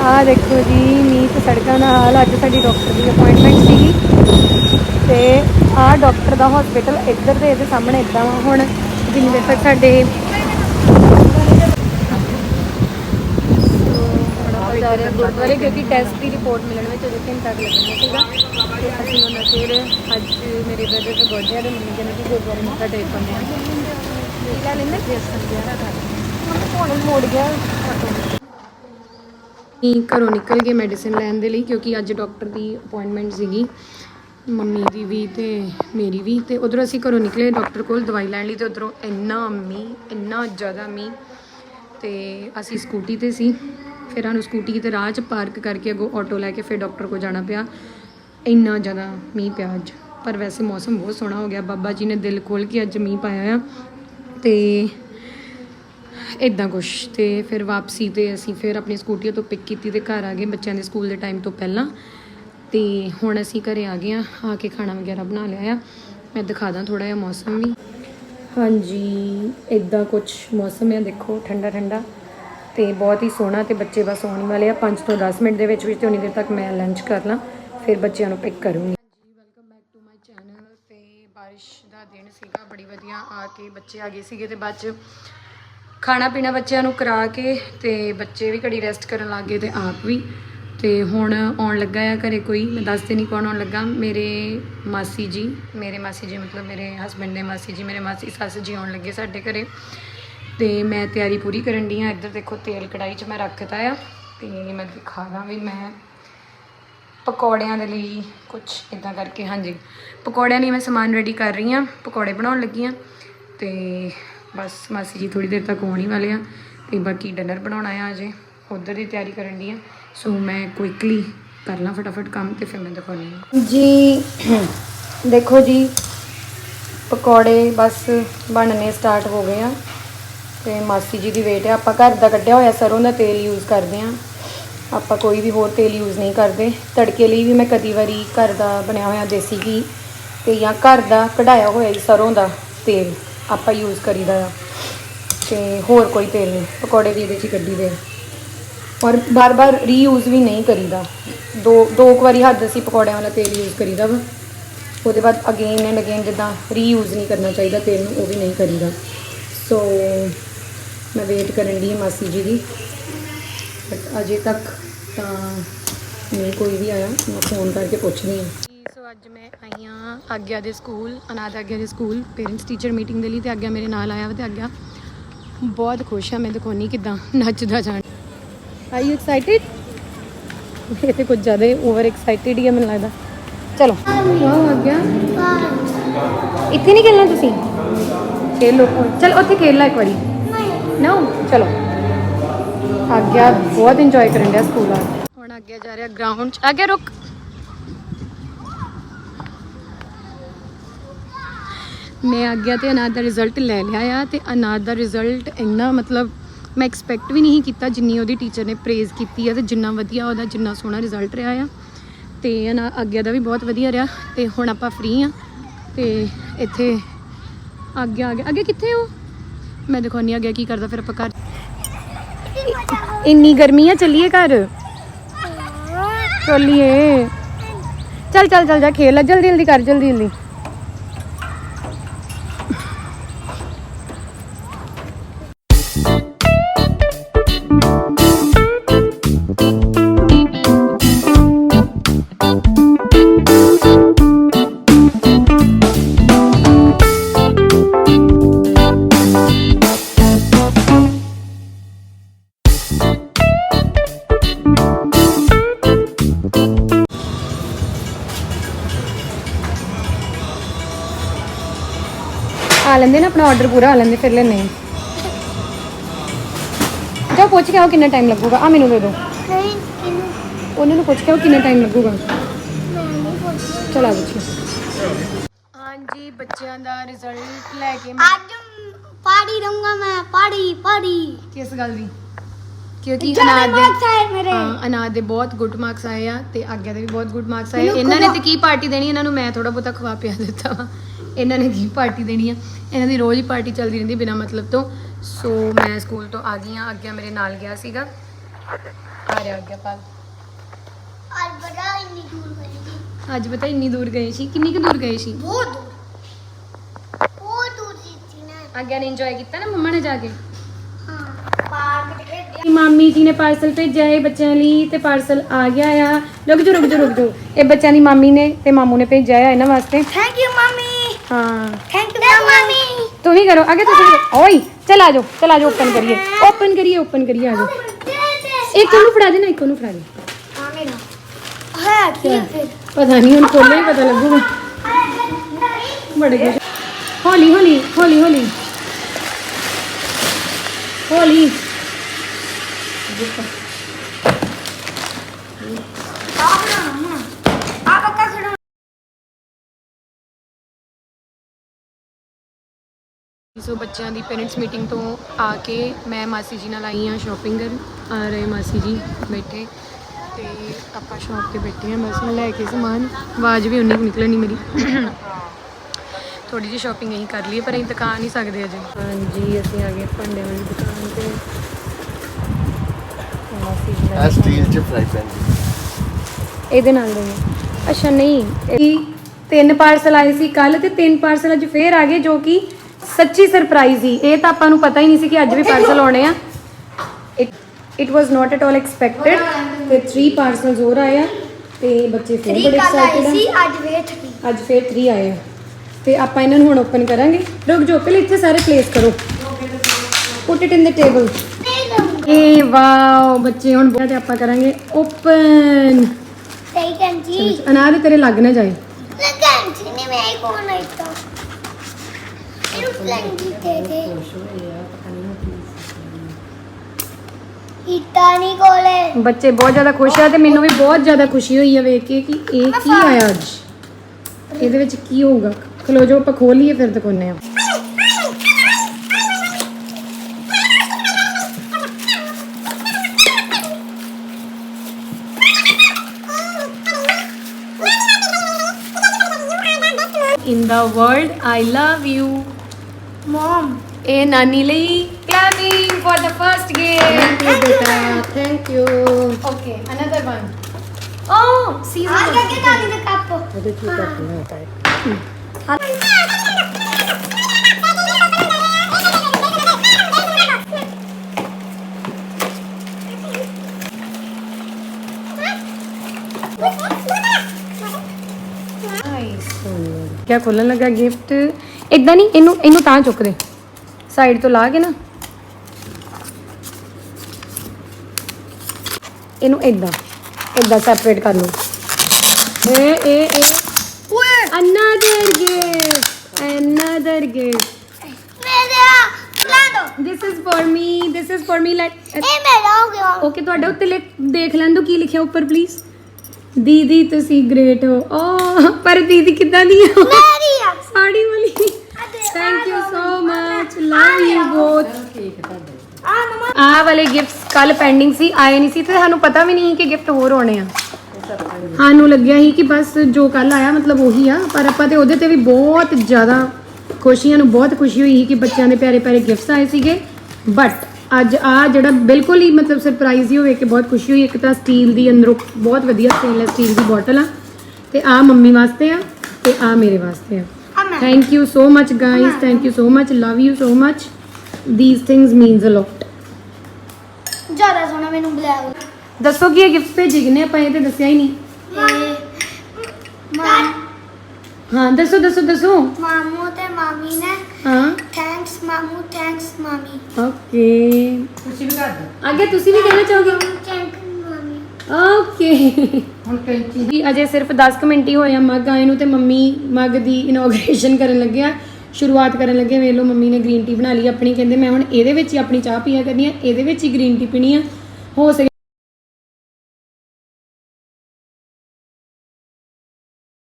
ਆਹ ਦੇਖੋ ਜੀ ਮੀਂਹ ਤੇ ਸੜਕਾਂ ਦਾ ਹਾਲ ਅੱਜ ਸਾਡੀ ਡਾਕਟਰ ਦੀ ਅਪਾਇੰਟਮੈਂਟ ਸੀਗੀ ਤੇ ਆਹ ਡਾਕਟਰ ਦਾ ਹਸਪੀਟਲ ਇੱਧਰ ਦੇ ਇਹਦੇ ਸਾਹਮਣੇ ਇਦਾਂ ਵਾ ਹੁਣ ਜਿੰਨੀ ਦੇਰ ਤੱਕ ਸਾਡੇ ਜਾ ਰਹੇ ਗੁਰਦੁਆਰੇ ਕਿਉਂਕਿ ਟੈਸਟ ਦੀ ਰਿਪੋਰਟ ਮਿਲਣ ਵਿੱਚ ਅਜੇ ਘੰਟਾ ਕੁ ਲੱਗਣਾ ਸੀਗਾ। ਤੇ ਅਸੀਂ ਉਹਨਾਂ ਫਿਰ ਅੱਜ ਮੇਰੇ ਬ੍ਰਦਰ ਦਾ ਹੈ ਤੇ ਮੰਮੀ ਕਹਿੰਦੇ ਕਿ ਗੁਰਦੁਆਰੇ ਮੱਥਾ ਟੇਕ ਹਾਂ ਕੀ ਲੈ ਲੈਂਦੇ? ਫਿਰ ਦਾ ਹੁਣ ਮੋੜ ਗਿਆ। ਅਸੀਂ ਘਰੋਂ ਨਿਕਲ ਗਏ ਮੈਡੀਸਿਨ ਲੈਣ ਦੇ ਲਈ ਕਿਉਂਕਿ ਅੱਜ ਡਾਕਟਰ ਦੀ ਅਪਾਇੰਟਮੈਂਟ ਸੀਗੀ। ਮੰਮੀ ਦੀ ਵੀ ਤੇ ਮੇਰੀ ਵੀ ਤੇ ਉਧਰੋਂ ਅਸੀਂ ਘਰੋਂ ਨਿਕਲੇ ਡਾਕਟਰ ਕੋਲ ਦਵਾਈ ਲੈਣ ਲਈ ਤੇ ਉਧਰੋਂ ਇੰਨਾ ਮੀਂਹ, ਇੰਨਾ ਜ਼ਿਆਦਾ ਮੀਂਹ ਤੇ ਅਸੀਂ ਸਕੂਟੀ ਤੇ ਸੀ। ਫਿਰ ਸਾਨੂੰ ਸਕੂਟੀ 'ਤੇ ਰਾਹ 'ਚ ਪਾਰਕ ਕਰਕੇ ਅੱਗੋਂ ਆਟੋ ਲੈ ਕੇ ਫਿਰ ਡਾਕਟਰ ਕੋਲ ਜਾਣਾ ਪਿਆ। ਇੰਨਾ ਜ਼ਿਆਦਾ ਮੀਂਹ ਪਿਆ ਅੱਜ। ਪਰ ਵੈਸੇ ਮੌਸਮ ਬਹੁਤ ਸੋਹਣਾ ਹੋ ਗਿਆ। ਬਾਬਾ ਜੀ ਨੇ ਦਿਲ ਖੋਲ ਕੇ ਅੱਜ ਮੀਂਹ ਪਾਇਆ ਆ ਤੇ ਇਦਾਂ ਕੁਛ। ਤੇ ਫਿਰ ਵਾਪਸੀ ਤੇ ਅਸੀਂ ਫਿਰ ਆਪਣੀ ਸਕੂਟੀ ਤੋਂ ਪਿਕ ਕੀਤੀ ਤੇ ਘਰ ਆ ਗਏ ਬੱਚਿਆਂ ਦੇ ਸਕੂਲ ਦੇ ਟਾਈਮ ਤੋਂ ਪਹਿਲਾਂ। ਤੇ ਹੁਣ ਅਸੀਂ ਘਰੇ ਆ ਗਏ ਆ ਆ ਕੇ ਖਾਣਾ ਵਗੈਰਾ ਬਣਾ ਲਿਆ ਆ। ਮੈਂ ਦਿਖਾ ਦਾਂ ਥੋੜਾ ਜਿਹਾ ਮੌਸਮ ਵੀ। ਹਾਂਜੀ ਇਦਾਂ ਕੁਛ ਮੌਸਮ ਹੈ ਦੇਖੋ, ਠੰਡਾ ਠੰਡਾ। ਤੇ ਬਹੁਤ ਹੀ ਸੋਹਣਾ ਤੇ ਬੱਚੇ ਬਸ ਆਉਣ ਵਾਲੇ ਆ। 5 ਤੋਂ 10 ਮਿੰਟ ਦੇ ਵਿੱਚ ਵਿੱਚ ਤੇ ਉਨੀ ਦੇਰ ਤੱਕ ਮੈਂ ਲੰਚ ਕਰ ਲਾਂ। ਫਿਰ ਬੱਚਿਆਂ ਨੂੰ ਪਿਕ ਕਰੂੰਗੀ। ਜੀ welcome back to my channel ਤੇ ਬਾਰਿਸ਼ ਦਾ ਦਿਨ ਸੀਗਾ, ਬੜੀ ਵਧੀਆ। ਆ ਕੇ ਬੱਚੇ ਆ ਗਏ ਸੀਗੇ ਤੇ ਬਾਅਦ ਚ ਖਾਣਾ ਪੀਣਾ ਬੱਚਿਆਂ ਨੂੰ ਕਰਾ ਕੇ ਤੇ ਬੱਚੇ ਵੀ ਘੜੀ ਰੈਸਟ ਕਰਨ ਲੱਗ ਗਏ ਤੇ ਆਪ ਵੀ। ਤੇ ਹੁਣ ਆਉਣ ਲੱਗਾ ਆ ਘਰੇ ਕੋਈ, ਮੈਂ ਦੱਸਦੇ ਨਹੀਂ ਕੌਣ ਆਉਣ ਲੱਗਾ। ਮੇਰੇ ਮਾਸੀ ਜੀ, ਮੇਰੇ ਮਾਸੀ ਜੀ ਮਤਲਬ ਮੇਰੇ ਹਸਬੰਡ ਦੇ ਮਾਸੀ ਜੀ, ਮੇਰੇ ਮਾਸੀ ਸੱਸ ਜੀ ਆਉਣ ਲੱਗੇ ਸਾਡੇ ਘਰੇ। ਤੇ ਮੈਂ ਤਿਆਰੀ ਪੂਰੀ ਕਰਨ ਦੀ ਆ। ਇੱਧਰ ਦੇਖੋ ਤੇਲ ਕੜਾਈ 'ਚ ਮੈਂ ਰੱਖਤਾ ਆ। ਤੇ ਮੈਂ ਦਿਖਾ ਦਾਂ ਵੀ ਮੈਂ ਪਕੌੜਿਆਂ ਦੇ ਲਈ ਕੁਝ ਇਦਾਂ ਕਰਕੇ, ਹਾਂਜੀ। ਪਕੌੜਿਆਂ ਲਈ ਮੈਂ ਸਮਾਨ ਰੈਡੀ ਕਰ ਰਹੀ ਆ। ਪਕੌੜੇ ਬਣਾਉਣ ਲੱਗੀ ਆ। ਤੇ ਬਸ ਮਾਸੀ ਜੀ ਥੋੜੀ ਦੇਰ ਤੱਕ ਆਉਣ ਵਾਲੇ ਆ ਤੇ ਬਾਕੀ ਡਿਨਰ ਬਣਾਉਣਾ ਆ ਅਜੇ ਉਧਰ ਦੀ ਤਿਆਰੀ ਕਰਨ ਦੀ ਆ। ਸੋ ਮੈਂ ਕੁਇਕਲੀ ਕਰ ਲਾਂ ਫਟਾਫਟ ਕੰਮ ਤੇ ਫਿਰ ਮੈਂ ਦਿਖਾਉਣੀ ਆ ਜੀ, ਦੇਖੋ ਜੀ, ਪਕੌੜੇ ਬਸ ਬਣਨੇ ਸਟਾਰਟ ਹੋ ਗਏ ਆ। ਤੇ ਮਾਸੀ ਜੀ ਦੀ ਵੇਟ ਹੈ ਆਪਾਂ ਘਰ ਦਾ ਕੱਢਿਆ ਹੋਇਆ ਸਰੋਂ ਦਾ ਤੇਲ ਯੂਜ਼ ਕਰਦੇ ਆ। ਆਪਾਂ ਕੋਈ ਵੀ ਹੋਰ ਤੇਲ ਯੂਜ਼ ਨਹੀਂ ਕਰਦੇ। ਤੜਕੇ ਲਈ ਵੀ ਮੈਂ ਕਦੀ ਵਾਰੀ ਘਰ ਦਾ ਬਣਿਆ ਹੋਇਆ ਦੇਸੀ ਘੀ ਤੇ ਜਾਂ ਘਰ ਦਾ ਕਢਾਇਆ ਹੋਇਆ ਹੀ ਸਰੋਂ ਦਾ ਤੇਲ। ਆਪਾਂ ਯੂਜ਼ ਕਰੀਦਾ ਆ। ਤੇ ਹੋਰ ਕੋਈ ਤੇਲ ਨਹੀਂ, ਪਕੌੜੇ ਵੀ ਇਹਦੇ 'ਚ ਕੱਢੀ ਦੇ। ਆ। ਔਰ ਬਾਰ-ਬਾਰ ਰੀਯੂਜ਼ ਵੀ ਨਹੀਂ ਕਰੀਦਾ। ਦੋ ਦੋ ਕੁ ਵਾਰੀ ਹੱਦ ਅਸੀਂ ਪਕੌੜਿਆਂ ਵਾਲਾ ਤੇਲ ਯੂਜ਼ ਕਰੀਦਾ ਵਾ। ਉਹਦੇ ਬਾਅਦ ਅਗੇਨ ਐਂਡ ਅਗੇਨ ਜਿੱਦਾਂ ਰੀਯੂਜ਼ ਨਹੀਂ ਕਰਨਾ ਚਾਹੀਦਾ ਤੇਲ ਨੂੰ, ਉਹ ਵੀ ਨਹੀਂ ਕਰੀਦਾ। ਸੋ ਮੈਂ ਵੇਟ ਕਰਨ ਦੀ ਮਾਸੀ ਜੀ ਦੀ। ਬਟ ਅਜੇ ਤੱਕ ਤਾਂ ਨਹੀਂ ਕੋਈ ਵੀ ਆਇਆ, ਮੈਂ ਫੋਨ ਕਰਕੇ ਪੁੱਛਦੀ ਹਾਂ। ਸੋ ਅੱਜ ਮੈਂ ਆਈ ਹਾਂ ਆਗਿਆ ਦੇ ਸਕੂਲ, ਅਨਾਥ ਆਗਿਆ ਦੇ ਸਕੂਲ ਪੇਰੈਂਟਸ ਟੀਚਰ ਮੀਟਿੰਗ ਦੇ ਲਈ ਤੇ ਆਗਿਆ ਮੇਰੇ ਨਾਲ ਆਇਆ ਵਾ ਤੇ ਆਗਿਆ ਬਹੁਤ ਖੁਸ਼ ਆ ਮੈਂ ਦਿਖਾਉਣੀ ਕਿਦਾਂ ਨੱਚਦਾ ਜਾਣ। ਆਰ ਯੂ ਐਕਸਾਈਟਿਡ ਇਹ ਤੇ ਕੁਝ ਜ਼ਿਆਦਾ ਓਵਰ ਐਕਸਾਈਟਿਡ ਹੀ ਆ ਮੈਨੂੰ ਲੱਗਦਾ। ਚਲੋ। ਵਾਹ ਆ ਇੱਥੇ ਨਹੀਂ ਖੇਲਣਾ ਤੁਸੀਂ? ਖੇਲੋ। ਚਲ ਉੱਥੇ ਖੇਲ ਲੈ ਇੱਕ ਵਾਰੀ। ਨੋ ਚਲੋ। ਆਗਿਆ ਬਹੁਤ ਇੰਜੋਏ ਕਰਨ ਡਿਆ ਸਕੂਲ ਆ। ਹੁਣ ਅੱਗੇ ਜਾ ਰਿਹਾ ਗਰਾਊਂਡ 'ਚ। ਅੱਗੇ ਰੁਕ। ਮੈਂ ਅੱਗੇ ਤੇ ਅਨਾਦ ਦਾ ਰਿਜ਼ਲਟ ਲੈ ਲਿਆ ਆ ਤੇ ਅਨਾਦ ਦਾ ਰਿਜ਼ਲਟ ਇੰਨਾ ਮਤਲਬ ਮੈਂ ਐਕਸਪੈਕਟ ਵੀ ਨਹੀਂ ਕੀਤਾ ਜਿੰਨੀ ਉਹਦੀ ਟੀਚਰ ਨੇ ਪ੍ਰੇਜ਼ ਕੀਤੀ ਆ ਤੇ ਜਿੰਨਾ ਵਧੀਆ ਉਹਦਾ ਜਿੰਨਾ ਸੋਹਣਾ ਰਿਜ਼ਲਟ ਰਿਹਾ ਆ। ਤੇ ਅਨਾ ਅੱਗੇ ਦਾ ਵੀ ਬਹੁਤ ਵਧੀਆ ਰਿਹਾ ਤੇ ਹੁਣ ਆਪਾਂ ਫ੍ਰੀ ਆ ਤੇ ਇੱਥੇ ਅੱਗੇ ਆ ਗਿਆ ਅੱਗੇ ਕਿੱਥੇ ਹੋ ਮੈਂ ਦਿਖਾਉਣੀ ਅੱਗੇ ਕੀ ਕਰਦਾ ਫਿਰ ਆਪਾਂ ਘਰ। ਇੰਨੀ ਗਰਮੀ ਆ, ਚੱਲੀਏ ਘਰ? ਚੱਲੀਏ। ਚੱਲ ਚੱਲ ਚੱਲ ਜਾ, ਖੇਲ ਲੈ। ਜਲਦੀ ਜਲਦੀ ਕਰ, ਜਲਦੀ ਜਲਦੀ। ਲੈਂਦੇ ਨਾ ਆਪਣਾ ਆਰਡਰ ਪੂਰਾ ਆ ਲੈਂਦੇ ਫਿਰ ਲੈਣੇ ਜਾ ਪੁੱਛ ਕੇ ਆਓ ਕਿੰਨਾ ਟਾਈਮ ਲੱਗੂਗਾ। ਆ ਮੈਨੂੰ ਦੇ ਦਿਓ। ਨਹੀਂ ਉਹਨਾਂ ਨੂੰ ਪੁੱਛ ਕੇ ਆਓ ਕਿੰਨਾ ਟਾਈਮ ਲੱਗੂਗਾ। ਚਲਾ ਬੱਚੇ ਹਾਂਜੀ ਬੱਚਿਆਂ ਦਾ ਰਿਜ਼ਲਟ ਲੈ ਕੇ ਅੱਜ ਪਾੜੀ ਰਹੂੰਗਾ ਮੈਂ ਪਾੜੀ ਪਾੜੀ। ਕਿਸ ਗੱਲ ਦੀ? ਕਿਉਂਕਿ ਅਨਾਦ ਦੇ ਮਾਰਕਸ ਆਏ ਮੇਰੇ। ਹਾਂ ਅਨਾਦ ਦੇ ਬਹੁਤ ਗੁੱਡ ਮਾਰਕਸ ਆਏ ਆ ਤੇ ਆਗਿਆ ਦੇ ਵੀ ਬਹੁਤ ਗੁੱਡ ਮਾਰਕਸ ਆਏ ਇਹਨਾਂ ਨੇ ਤੇ ਕੀ ਪਾਰਟੀ ਦੇਣੀ? ਇਹਨਾਂ ਨੂੰ ਮੈਂ ਥੋੜਾ ਬਹੁਤਾ ਖਵਾ ਪਿਆ ਦਿੱਤਾ ਵਾ। ਇਹਨਾਂ ਨੇ ਕੀ ਪਾਰਟੀ ਦੇਣੀ ਆ? ਇਹਨਾਂ ਦੀ ਰੋਜ਼ ਹੀ ਪਾਰਟੀ ਚੱਲਦੀ ਰਹਿੰਦੀ ਬਿਨਾ ਮਤਲਬ ਤੋਂ। ਸੋ ਮੈਂ ਸਕੂਲ ਤੋਂ ਆ ਗਈ ਆ। ਆਗਿਆ ਮੇਰੇ ਨਾਲ ਗਿਆ ਸੀਗਾ। ਆ ਰਿਹਾ ਗਿਆ ਪਾਲ ਅੱਜ ਬੜਾ ਇੰਨੀ ਦੂਰ ਗਈ ਸੀ। ਅੱਜ ਪਤਾ ਇੰਨੀ ਦੂਰ ਗਏ ਸੀ। ਕਿੰਨੀ ਕੁ ਦੂਰ ਗਏ ਸੀ? ਬਹੁਤ ਦੂਰ। ਬਹੁਤ ਦੂਰ ਸੀ ਨਾ। ਆਗਿਆ ਨੇ ਇੰਜੋਏ ਕੀਤਾ ਨਾ ਮੰਮਾ ਨੇ ਜਾ ਕੇ? ਮਾਮੀ ਜੀ ਨੇ ਪਾਰਸਲ ਭੇਜਿਆ ਹੈ ਬੱਚਿਆਂ ਲਈ ਤੇ ਪਾਰਸਲ ਆ ਗਿਆ ਆ। ਰੁਕ ਜਾ ਰੁਕ ਜਾ ਰੁਕ ਜਾ ਇਹ ਬੱਚਿਆਂ ਦੀ ਮਾਮੀ ਨੇ ਤੇ ਮਾਮੂ ਨੇ ਭੇਜਿਆ ਆ ਇਹਨਾਂ ਵਾਸਤੇ। ਥੈਂਕ ਯੂ ਮੰਮੀ ਹਾਂ ਥੈਂਕ ਯੂ ਮੰਮੀ ਤੂੰ ਹੀ ਕਰੋ ਅੱਗੇ ਤੁਸੀਂ ਕਰੋ। ਓਏ ਚਲ ਆ ਜਾਓ ਚਲ ਆ ਜਾਓ ਓਪਨ ਕਰੀਏ ਓਪਨ ਕਰੀਏ ਓਪਨ ਕਰੀਏ ਆ ਜਾਓ ਇੱਕ ਉਹਨੂੰ ਫੜਾ ਦੇ ਨਾ ਇੱਕ ਉਹਨੂੰ ਫੜਾ ਦੇ ਹਾਂ ਮੇਰਾ ਹੈ ਕੀ ਫਿਰ ਪਤਾ ਨਹੀਂ ਹੁਣ ਖੋਲ੍ਹੇ ਹੀ ਪਤਾ ਲੱਗੂਗਾ ਬੜੇ ਕੁਝ ਹੌਲੀ ਹੌਲੀ ਹੌਲੀ ਸੋ ਬੱਚਿਆਂ ਦੀ ਪੇਰੈਂਟਸ ਮੀਟਿੰਗ ਤੋਂ ਆ ਕੇ ਮੈਂ ਮਾਸੀ ਜੀ ਨਾਲ ਆਈ ਹਾਂ ਸ਼ਾਪਿੰਗ ਕਰਨ। ਆ ਰਹੇ ਮਾਸੀ ਜੀ ਬੈਠੇ ਤੇ ਆਪਾਂ ਸ਼ਾਪ ਤੇ ਬੈਠੇ ਹਾਂ। ਬਸ ਮੈਂ ਲੈ ਕੇ ਸਮਾਨ। ਆਵਾਜ਼ ਵੀ ਉਨੀ ਕੁ ਨਿਕਲਣੀ ਮੇਰੀ। ਥੋੜੀ ਜਿਹੀ ਸ਼ਾਪਿੰਗ ਅਸੀਂ ਕਰ ਲਈ ਪਰ ਅਸੀਂ ਦੁਕਾਨ ਨਹੀਂ ਸਕਦੇ ਅਜੇ। ਹਾਂਜੀ ਅਸੀਂ ਆ ਗਏ ਭਾਂਡੇ ਵਾਲੀ ਦੁਕਾਨ ਤੇ। ਮਾਸੀ ਜੀ ਆ ਨਾਲ ਸਟੀਲ ਚ ਫਰਾਈ ਪੈਨ ਇਹਦੇ ਨਾਲ ਦੇ। ਅੱਛਾ ਨਹੀਂ। ਇਹ ਤਿੰਨ ਪਾਰਸਲ ਆਏ ਸੀ ਕੱਲ ਤੇ ਤਿੰਨ ਪਾਰਸਲ ਅੱਜ ਫੇਰ ਆ ਗਏ ਜੋ ਕਿ ਸੱਚੀ ਸਰਪ੍ਰਾਈਜ਼ ਸੀ ਇਹ ਤਾਂ ਆਪਾਂ ਨੂੰ ਪਤਾ ਹੀ ਨਹੀਂ ਸੀ ਕਿ ਅੱਜ ਵੀ ਪਾਰਸਲ ਆਉਣੇ ਆ। It was not at all expected ਤੇ 3 ਪਾਰਸਲਸ ਹੋਰ ਆਏ ਆ ਤੇ ਬੱਚੇ ਫੇਰ ਬੜੇ ਐਕਸਾਈਟਡ ਸੀ ਆ। ਅੱਜ ਵੇਟ ਕੀ ਅੱਜ ਫੇਰ 3 ਆਏ ਆ। ਤੇ ਆਪਾਂ ਇਹਨਾਂ ਨੂੰ ਹੁਣ ਓਪਨ ਕਰਾਂਗੇ। ਰੁਕ ਜਾਓ ਪਹਿਲੇ ਇੱਥੇ ਸਾਰੇ ਪਲੇਸ ਕਰੋ। Put it in the table A wow ਬੱਚੇ ਹੁਣ ਬਹੁਤ ਆਪਾਂ ਕਰਾਂਗੇ ਓਪਨ ਸਹੀ ਕੰਜੀ ਅਨਾਰ ਤੇਰੇ ਲੱਗ ਨਾ ਜਾਏ। ਲੱਗਣ ਸੀ ਨੇ ਮੈਂ ਕੋਣ ਨਹੀਂ ਨਹੀਂ ਕੋਲੇ। ਬੱਚੇ ਬਹੁਤ ਜ਼ਿਆਦਾ ਖੁਸ਼ ਆ ਤੇ ਮੈਨੂੰ ਵੀ ਬਹੁਤ ਜ਼ਿਆਦਾ ਖੁਸ਼ੀ ਹੋਈ ਆ ਵੇਖ ਕੇ ਕਿ ਇਹ ਕੀ ਆਇਆ ਅੱਜ। ਇਹਦੇ ਵਿੱਚ ਕੀ ਹੋਊਗਾ? ਖਲੋ ਜੋ ਆਪਾਂ ਖੋਲੀਏ ਫਿਰ ਦਿਖਾਉਂਦੇ ਆ in the world Mom. In Anili, clapping for the first game. Thank you, beta. Thank you. Okay, another one. Oh, season. Ah, look at that in the cup. What did you cup? No, What? What? What? ਕਿਆ ਖੋਲਣ ਲੱਗਾ gift ਇਦਾਂ ਨਹੀਂ ਇਹਨੂੰ ਇਹਨੂੰ ਤਾਂ ਚੁੱਕ ਦੇ। ਸਾਈਡ ਤੋਂ ਲਾ ਕੇ ਨਾ। ਇਹਨੂੰ ਇਦਾਂ ਇਦਾਂ ਸੈਪਰੇਟ ਕਰ ਲਓ। ਇਹ ਇਹ ਇਹ। ਓਏ! Another gift another gift ਮੇਰੇ ਆ ਲਾ ਦੋ this is for me this is for me let ਇਹ ਮੇਰਾ ਹੋ ਗਿਆ। ਓਕੇ ਤੁਹਾਡਾ ਉੱਤੇ ਦੇਖ ਲੈਣ ਦੋ ਕੀ ਲਿਖਿਆ ਉੱਪਰ ਪਲੀਜ਼ ਦੀਦੀ ਤੁਸੀਂ ਗ੍ਰੇਟ ਹੋ। ਓ ਪਰ ਦੀਦੀ ਕਿੱਦਾਂ ਦੀ ਹੋ? ਮੇਰੀ ਆ। ਸਾੜੀ ਵਾਲੀ। Thank you so much love you both ਆ ਮਮਾ ਆਹ ਵਾਲੇ ਗਿਫਟਸ ਕੱਲ ਪੈਂਡਿੰਗ ਸੀ ਆਏ ਨਹੀਂ ਸੀ ਤੇ ਸਾਨੂੰ ਪਤਾ ਵੀ ਨਹੀਂ ਕਿ ਗਿਫਟ ਹੋਰ ਹੋਣੇ ਆ। ਸਾਨੂੰ ਲੱਗਿਆ ਸੀ ਕਿ ਬਸ ਜੋ ਕੱਲ ਆਇਆ ਮਤਲਬ ਉਹੀ ਆ ਪਰ ਆਪਾਂ ਤੇ ਉਹਦੇ ਤੇ ਵੀ ਬਹੁਤ ਜ਼ਿਆਦਾ ਖੁਸ਼ੀਆਂ ਨੂੰ ਬਹੁਤ ਖੁਸ਼ੀ ਹੋਈ ਸੀ ਕਿ ਬੱਚਿਆਂ ਦੇ ਪਿਆਰੇ ਪਿਆਰੇ ਗਿਫਟਸ ਆਏ ਸੀਗੇ। ਬਟ ਅੱਜ ਆ ਜਿਹੜਾ ਬਿਲਕੁਲ ਹੀ ਮਤਲਬ ਸਰਪ੍ਰਾਈਜ਼ ਹੀ ਹੋਵੇ ਕਿ ਬਹੁਤ ਖੁਸ਼ੀ ਹੋਈ। ਇੱਕ ਤਾਂ ਸਟੀਲ ਦੀ ਅੰਦਰੋਂ ਬਹੁਤ ਵਧੀਆ ਸਟੇਨਲੈਸ ਸਟੀਲ ਦੀ ਬੋਟਲ ਆ ਤੇ ਆ ਮੰਮੀ ਵਾਸਤੇ ਆ ਤੇ ਆ ਮੇਰੇ ਵਾਸਤੇ ਆ। ਮੈਂ। Thank you so much guys thank you so much love you so much these things means a lot ਜ਼ਿਆਦਾ ਸੋਹਣਾ ਮੈਨੂੰ ਬਲੈਕ ਦੱਸੋ ਕੀ ਇਹ ਗਿਫਟ ਭੇਜੇ ਕਿਨੇ ਆਪਾਂ ਇਹ ਤੇ ਦੱਸਿਆ ਹੀ ਨਹੀਂ। ਮਾਮ ਹਾਂ ਦੱਸੋ ਦੱਸੋ ਦੱਸੋ। ਮਾਮੂ ਤੇ ਮਾਮੀ ਨੇ। ਹਾਂ। ਥੈਂਕਸ ਮਾਮੂ ਥੈਂਕਸ ਮਾਮੀ। ਓਕੇ। ਤੁਸੀਂ ਵੀ ਕਰ ਦਿਓ। ਅੱਗੇ ਤੁਸੀਂ ਵੀ ਕਹਿਣਾ ਚਾਹੋਗੇ? ਥੈਂਕ ਮਾਮੀ। ਓਕੇ। ਹੁਣ ਕੈਂਚੀ ਜੀ ਅਜੇ ਸਿਰਫ 10 ਕੁ ਮਿੰਟ ਹੀ ਹੋਏ ਆ। ਮੱਗ ਆਏ ਨੂੰ ਤੇ ਮੰਮੀ ਮੱਗ ਦੀ ਇਨੋਗ੍ਰੇਸ਼ਨ ਕਰਨ ਲੱਗਿਆ ਸ਼ੁਰੂਆਤ ਕਰਨ ਲੱਗੇ ਵੇਖ ਲਓ ਮੰਮੀ ਨੇ ਗ੍ਰੀਨ ਟੀ ਬਣਾ ਲਈ। ਆਪਣੀ ਕਹਿੰਦੇ ਮੈਂ ਹੁਣ ਇਹਦੇ ਵਿੱਚ ਹੀ ਆਪਣੀ ਚਾਹ ਪੀਆ ਕਰਨੀ ਆ ਇਹਦੇ ਵਿੱਚ ਹੀ ਗ੍ਰੀਨ ਟੀ ਪੀਣੀ ਆ। ਹੋ ਸਕੇ